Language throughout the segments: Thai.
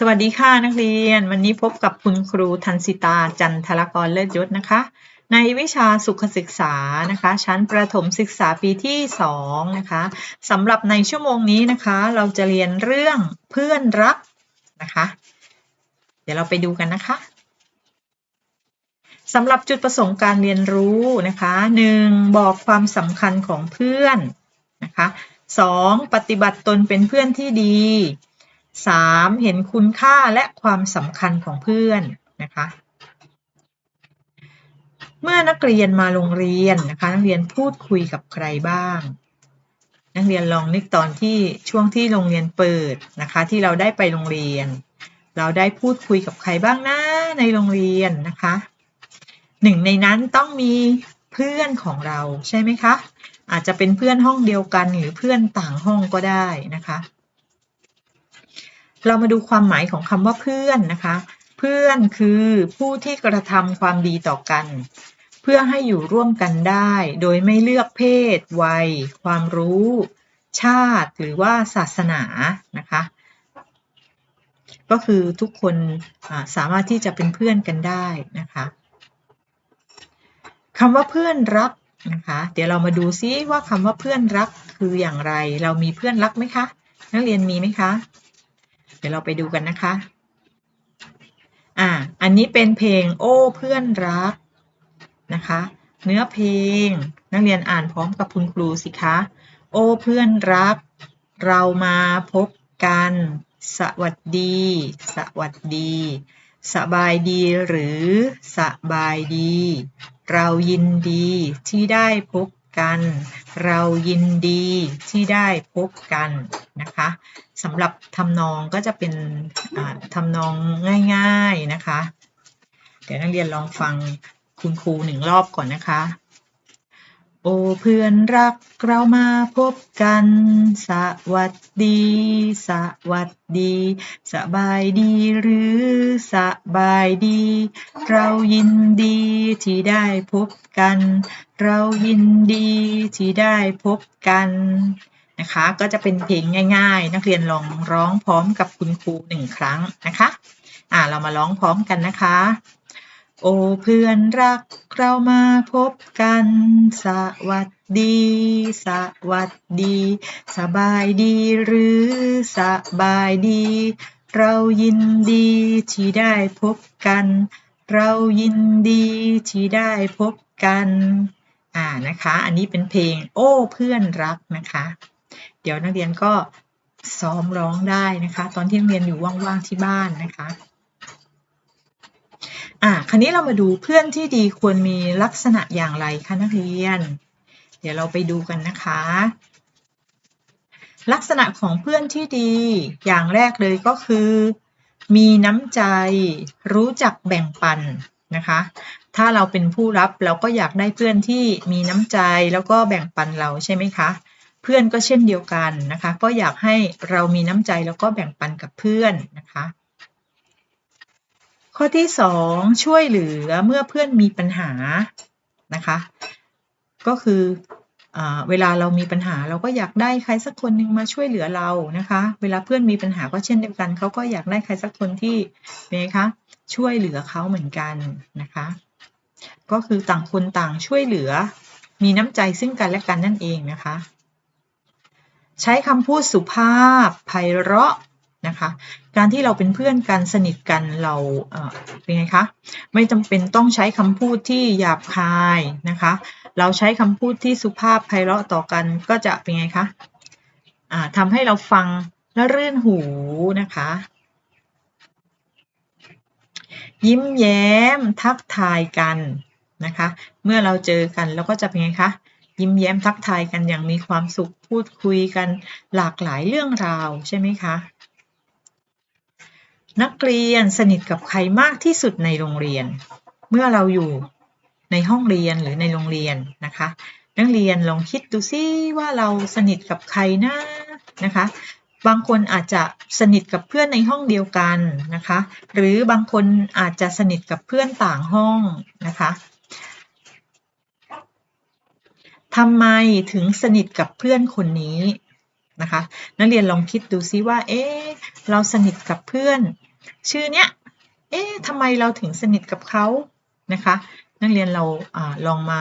สวัสดีค่ะนักเรียน วันนี้พบกับคุณครูทันสิตาจันทรกรเลิศยศนะคะ ในวิชาสุขศึกษานะคะ ชั้นประถมศึกษาปีที่2นะคะสำหรับในชั่วโมงนี้นะคะ เราจะเรียนเรื่องเพื่อนรักนะคะ เดี๋ยวเราไปดูกันนะคะสำหรับจุดประสงค์การเรียนรู้นะคะ 1. บอกความสำคัญของเพื่อนนะคะ 2. ปฏิบัติตนเป็นเพื่อนที่ดี 3. เห็นคุณค่าและความสำคัญของเพื่อนนะคะ เมื่อนักเรียนมาโรงเรียนนะคะ นักเรียนพูดคุยกับใครบ้าง นักเรียนลองนึกตอนที่ช่วงที่โรงเรียนเปิดนะคะ ที่เราได้ไปโรงเรียน เราได้พูดคุยกับใครบ้างนะในโรงเรียนนะคะหนึ่งในนั้นต้องมีเพื่อนของเราใช่ไหมคะ อาจจะเป็นเพื่อนห้องเดียวกันหรือเพื่อนต่างห้องก็ได้นะคะ เรามาดูความหมายของคำว่าเพื่อนนะคะ เพื่อนคือผู้ที่กระทำความดีต่อกัน เพื่อให้อยู่ร่วมกันได้ โดยไม่เลือกเพศ วัย ความรู้ ชาติ หรือว่าศาสนานะคะ ก็คือทุกคนสามารถที่จะเป็นเพื่อนกันได้นะคะคำว่าเพื่อนรักนะคะ เดี๋ยวเรามาดูซิว่าคำว่าเพื่อนรักคืออย่างไร เรามีเพื่อนรักไหมคะ นักเรียนมีไหมคะ เดี๋ยวเราไปดูกันนะคะ อ่า อันนี้เป็นเพลงโอ้เพื่อนรักนะคะ เนื้อเพลงนักเรียนอ่านพร้อมกับคุณครูสิคะ โอ้เพื่อนรัก เรามาพบกัน สวัสดี สวัสดี สบายดีหรือ สบายดี เรายินดีที่ได้พบ กัน เรายินดีที่ได้พบกันนะคะสำหรับทำนองก็จะเป็นทำนองง่าย ๆนะคะ เดี๋ยวนักเรียนลองฟังคุณครูหนึ่งรอบก่อนนะคะ โอ้เพื่อนรักเรามาพบกัน สวัสดี สวัสดี สบายดีหรือสบายดี เรายินดีที่ได้พบกัน เรายินดีที่ได้พบกันนะคะก็จะเป็นเพลงง่ายๆ นักเรียนลองร้องพร้อมกับคุณครูหนึ่งครั้งนะคะอ่าเรามาร้องพร้อมกันนะคะ โอ้เพื่อนรักเรามาพบกัน สวัสดี สวัสดี สบายดีหรือสบายดี เรายินดีที่ได้พบกัน เรายินดีที่ได้พบกัน อ่านะคะ อันนี้เป็นเพลงโอ้เพื่อนรักนะคะ เดี๋ยวนักเรียนก็ซ้อมร้องได้นะคะ ตอนที่นักเรียนอยู่ว่างๆที่บ้านนะคะ อ่าคราวนี้เรามาดูเพื่อนที่ดีควรมีลักษณะอย่างไรคะนักเรียน เดี๋ยวเราไปดูกันนะคะ ลักษณะของเพื่อนที่ดีอย่างแรกเลยก็คือ มีน้ำใจ รู้จักแบ่งปันนะคะ ถ้าเราเป็นผู้รับเราก็อยากได้เพื่อนที่มีน้ำใจแล้วก็แบ่งปันเราใช่ไหมคะ เพื่อนก็เช่นเดียวกันนะคะ ก็อยากให้เรามีน้ำใจแล้วก็แบ่งปันกับเพื่อนนะคะ ข้อที่ 2 ช่วยเหลือเมื่อเพื่อนมีปัญหานะคะ ก็คืออเวลาเรามีปัญหาเราก็อยากได้ใครสักคนหนึ่งมาช่วยเหลือเรานะคะ เวลาเพื่อนมีปัญหาก็เช่นเดียวกันเขาก็อยากได้ใครสักคนที่เป็นไงคะช่วยเหลือเขาเหมือนกันนะคะ ก็คือต่างคนต่างช่วยเหลือมีน้ำใจซึ่งกันและกันนั่นเองนะคะ ใช้คำพูดสุภาพไพเราะ นะคะ การที่เราเป็นเพื่อนกันสนิทกันเราเป็นไงคะ ไม่จำเป็นต้องใช้คำพูดที่หยาบคายนะคะ เราใช้คำพูดที่สุภาพไพเราะต่อกันก็จะเป็นไงคะทำให้เราฟังและรื่นหูนะคะ ยิ้มแย้มทักทายกันนะคะ เมื่อเราเจอกันเราก็จะเป็นไงคะยิ้มแย้มทักทายกันอย่างมีความสุขพูดคุยกันหลากหลายเรื่องราวใช่ไหมคะ นักเรียนสนิทกับใครมากที่สุดในโรงเรียน เมื่อเราอยู่ในห้องเรียนหรือในโรงเรียนนะคะ นักเรียนลองคิดดูซิว่าเราสนิทกับใครนะนะคะ บางคนอาจจะสนิทกับเพื่อนในห้องเดียวกันนะคะ หรือบางคนอาจจะสนิทกับเพื่อนต่างห้องนะคะทำไมถึงสนิทกับเพื่อนคนนี้นะคะ นักเรียนลองคิดดูซิว่า เอ๊ะเราสนิทกับเพื่อน ชื่อเนี้ย เอ๊ะทำไมเราถึงสนิทกับเขานะคะ นักเรียนเราอลองมา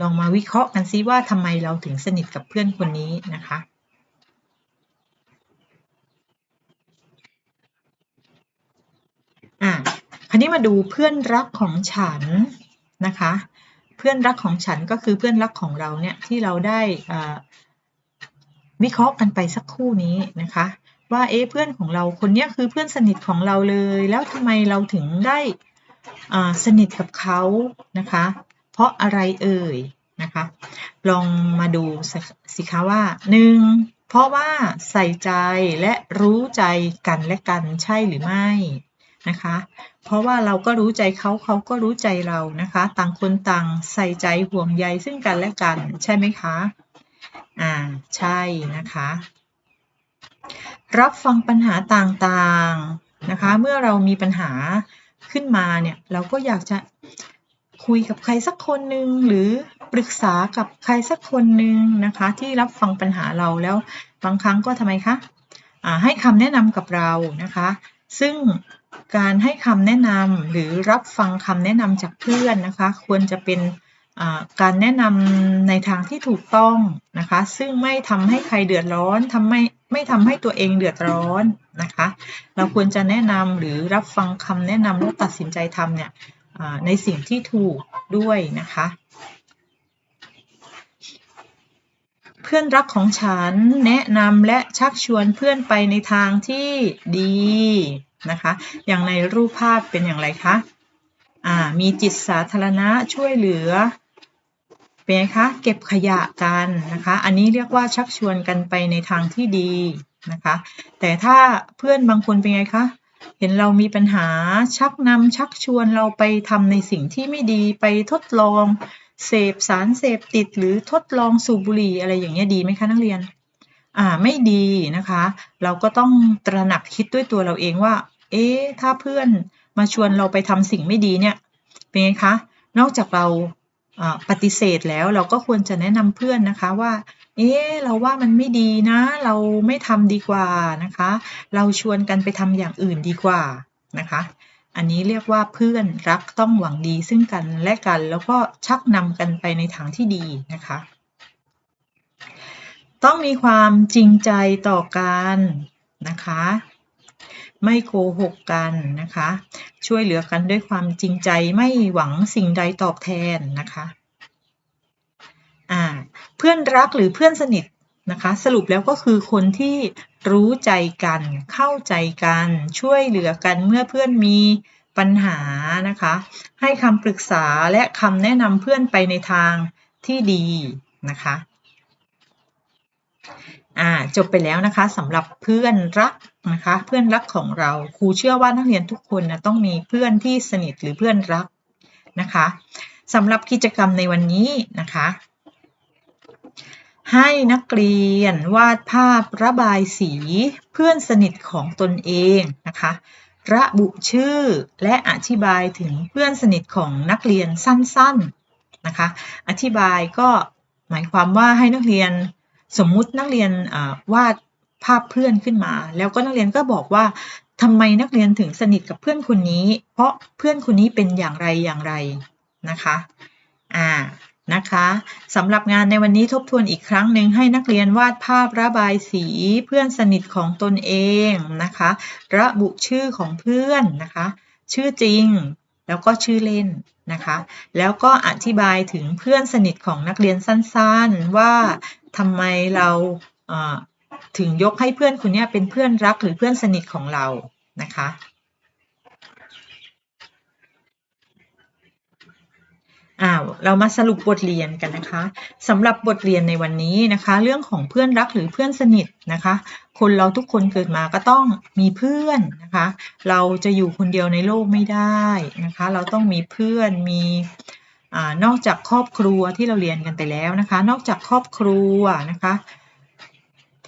ลองมาวิเคราะห์กันซิว่าทำไมเราถึงสนิทกับเพื่อนคนนี้นะคะอ่าคราวนี้มาดูเพื่อนรักของฉันนะคะ เพื่อนรักของฉันก็คือเพื่อนรักของเราเนี่ยที่เราได้วิเคราะห์กันไปสักครู่นี้นะคะ ว่าเอ๊ะเพื่อนของเราคนนี้คือเพื่อนสนิทของเราเลย แล้วทำไมเราถึงได้สนิทกับเขานะคะ เพราะอะไรเอ่ยนะคะ ลองมาดูสิคะว่าหนึ่งเพราะว่าใส่ใจและรู้ใจกันและกันใช่หรือไม่นะคะ เพราะว่าเราก็รู้ใจเขาเขาก็รู้ใจเรานะคะ ต่างคนต่างใส่ใจห่วงใยซึ่งกันและกันใช่ไหมคะ อ่า ใช่นะคะ รับฟังปัญหาต่างๆนะคะ เมื่อเรามีปัญหาขึ้นมาเนี่ยเราก็อยากจะคุยกับใครสักคนหนึ่งหรือปรึกษากับใครสักคนหนึ่งนะคะ ที่รับฟังปัญหาเราแล้วบางครั้งก็ทำไมคะให้คำแนะนำกับเรานะคะ ซึ่งการให้คำแนะนำหรือรับฟังคำแนะนำจากเพื่อนนะคะ ควรจะเป็นการแนะนำในทางที่ถูกต้องนะคะ ซึ่งไม่ทำให้ใครเดือดร้อนทำไม ไม่ทำให้ตัวเองเดือดร้อนนะคะ เราควรจะแนะนำหรือรับฟังคำแนะนำแล้วตัดสินใจทำเนี่ยในสิ่งที่ถูกด้วยนะคะ เพื่อนรักของฉันแนะนำและชักชวนเพื่อนไปในทางที่ดีนะคะ อย่างในรูปภาพเป็นอย่างไรคะมีจิตสาธารณะช่วยเหลือ เป็นไงคะ เก็บขยะกันนะคะ อันนี้เรียกว่าชักชวนกันไปในทางที่ดีนะคะ แต่ถ้าเพื่อนบางคนเป็นไงคะ เห็นเรามีปัญหาชักนำชักชวนเราไปทำในสิ่งที่ไม่ดีไปทดลองเสพสารเสพติดหรือทดลองสูบบุหรี่อะไรอย่างเงี้ยดีไหมคะนักเรียน อ่าไม่ดีนะคะ เราก็ต้องตระหนักคิดด้วยตัวเราเองว่า เอ๊ะถ้าเพื่อนมาชวนเราไปทำสิ่งไม่ดีเนี่ยเป็นไงคะ นอกจากเรา ปฏิเสธแล้วเราก็ควรจะแนะนำเพื่อนนะคะว่า เอ๊เราว่ามันไม่ดีนะ เราไม่ทำดีกว่านะคะ เราชวนกันไปทำอย่างอื่นดีกว่านะคะ อันนี้เรียกว่าเพื่อนรักต้องหวังดีซึ่งกันและกันแล้วก็ชักนำกันไปในทางที่ดีนะคะ ต้องมีความจริงใจต่อกันนะคะ ไม่โกหกกันนะคะ ช่วยเหลือกันด้วยความจริงใจไม่หวังสิ่งใดตอบแทนนะคะอ่าเพื่อนรักหรือเพื่อนสนิทนะคะ สรุปแล้วก็คือคนที่รู้ใจกัน เข้าใจกัน ช่วยเหลือกันเมื่อเพื่อนมีปัญหานะคะ ให้คำปรึกษาและคำแนะนำเพื่อนไปในทางที่ดีนะคะ อ่าจบไปแล้วนะคะสำหรับเพื่อนรักนะคะเพื่อนรักของเราครูเชื่อว่านักเรียนทุกคนนะต้องมีเพื่อนที่สนิทหรือเพื่อนรักนะคะสำหรับกิจกรรมในวันนี้นะคะให้นักเรียนวาดภาพระบายสีเพื่อนสนิทของตนเองนะคะ ระบุชื่อและอธิบายถึงเพื่อนสนิทของนักเรียนสั้นๆนะคะ อธิบายก็หมายความว่าให้นักเรียน สมมุตินักเรียนวาดภาพเพื่อนขึ้นมา แล้วก็นักเรียนก็บอกว่าทำไมนักเรียนถึงสนิทกับเพื่อนคนนี้ เพราะเพื่อนคนนี้เป็นอย่างไรอย่างไรนะคะอ่านะคะสำหรับงานในวันนี้ทบทวนอีกครั้งหนึ่งให้นักเรียนวาดภาพระบายสีเพื่อนสนิทของตนเองนะคะ ระบุชื่อของเพื่อนนะคะ ชื่อจริง แล้วก็ชื่อเล่นนะคะ แล้วก็อธิบายถึงเพื่อนสนิทของนักเรียนสั้นๆ ว่าทำไมเราถึงยกให้เพื่อนคนนี้เป็นเพื่อนรักหรือเพื่อนสนิทของเรานะคะ อ้าวเรามาสรุปบทเรียนกันนะคะสำหรับบทเรียนในวันนี้นะคะ เรื่องของเพื่อนรักหรือเพื่อนสนิทนะคะ คนเราทุกคนเกิดมาก็ต้องมีเพื่อนนะคะ เราจะอยู่คนเดียวในโลกไม่ได้นะคะ เราต้องมีเพื่อนมีอนอกจากครอบครัวที่เราเรียนกันไปแล้วนะคะ นอกจากครอบครัวนะคะ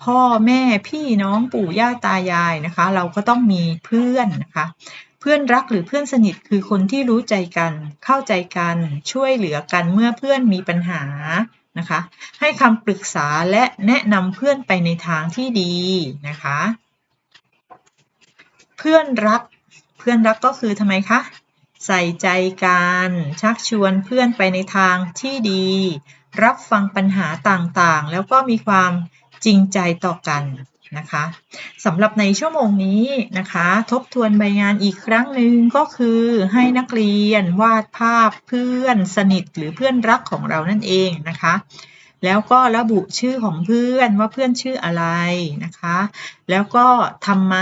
พ่อแม่พี่น้องปู่ย่าตายายนะคะ เราก็ต้องมีเพื่อนนะคะ เพื่อนรักหรือเพื่อนสนิทคือคนที่รู้ใจกัน เข้าใจกัน ช่วยเหลือกันเมื่อเพื่อนมีปัญหานะคะ ให้คำปรึกษาและแนะนำเพื่อนไปในทางที่ดีนะคะ เพื่อนรัก เพื่อนรักก็คือทำไมคะ ใส่ใจกัน ชักชวนเพื่อนไปในทางที่ดี รับฟังปัญหาต่างๆ แล้วก็มีความจริงใจต่อกัน นะคะสำหรับในชั่วโมงนี้นะคะ ทบทวนใบงานอีกครั้งหนึ่งก็คือให้นักเรียนวาดภาพเพื่อนสนิทหรือเพื่อนรักของเรานั่นเองนะคะ แล้วก็ระบุชื่อของเพื่อนว่าเพื่อนชื่ออะไรนะคะ แล้วก็ทำไม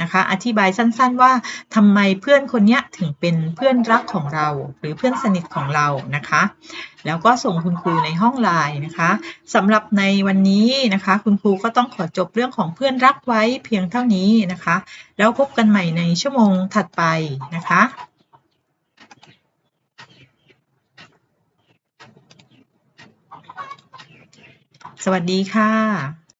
นะคะ อธิบายสั้นๆว่าทำไมเพื่อนคนนี้ถึงเป็นเพื่อนรักของเรา หรือเพื่อนสนิทของเรานะคะ แล้วก็ส่งคุณครูในห้องไลน์นะคะสำหรับในวันนี้นะคะ คุณครูก็ต้องขอจบเรื่องของเพื่อนรักไว้เพียงเท่านี้นะคะ แล้วพบกันใหม่ในชั่วโมงถัดไปนะคะ สวัสดีค่ะ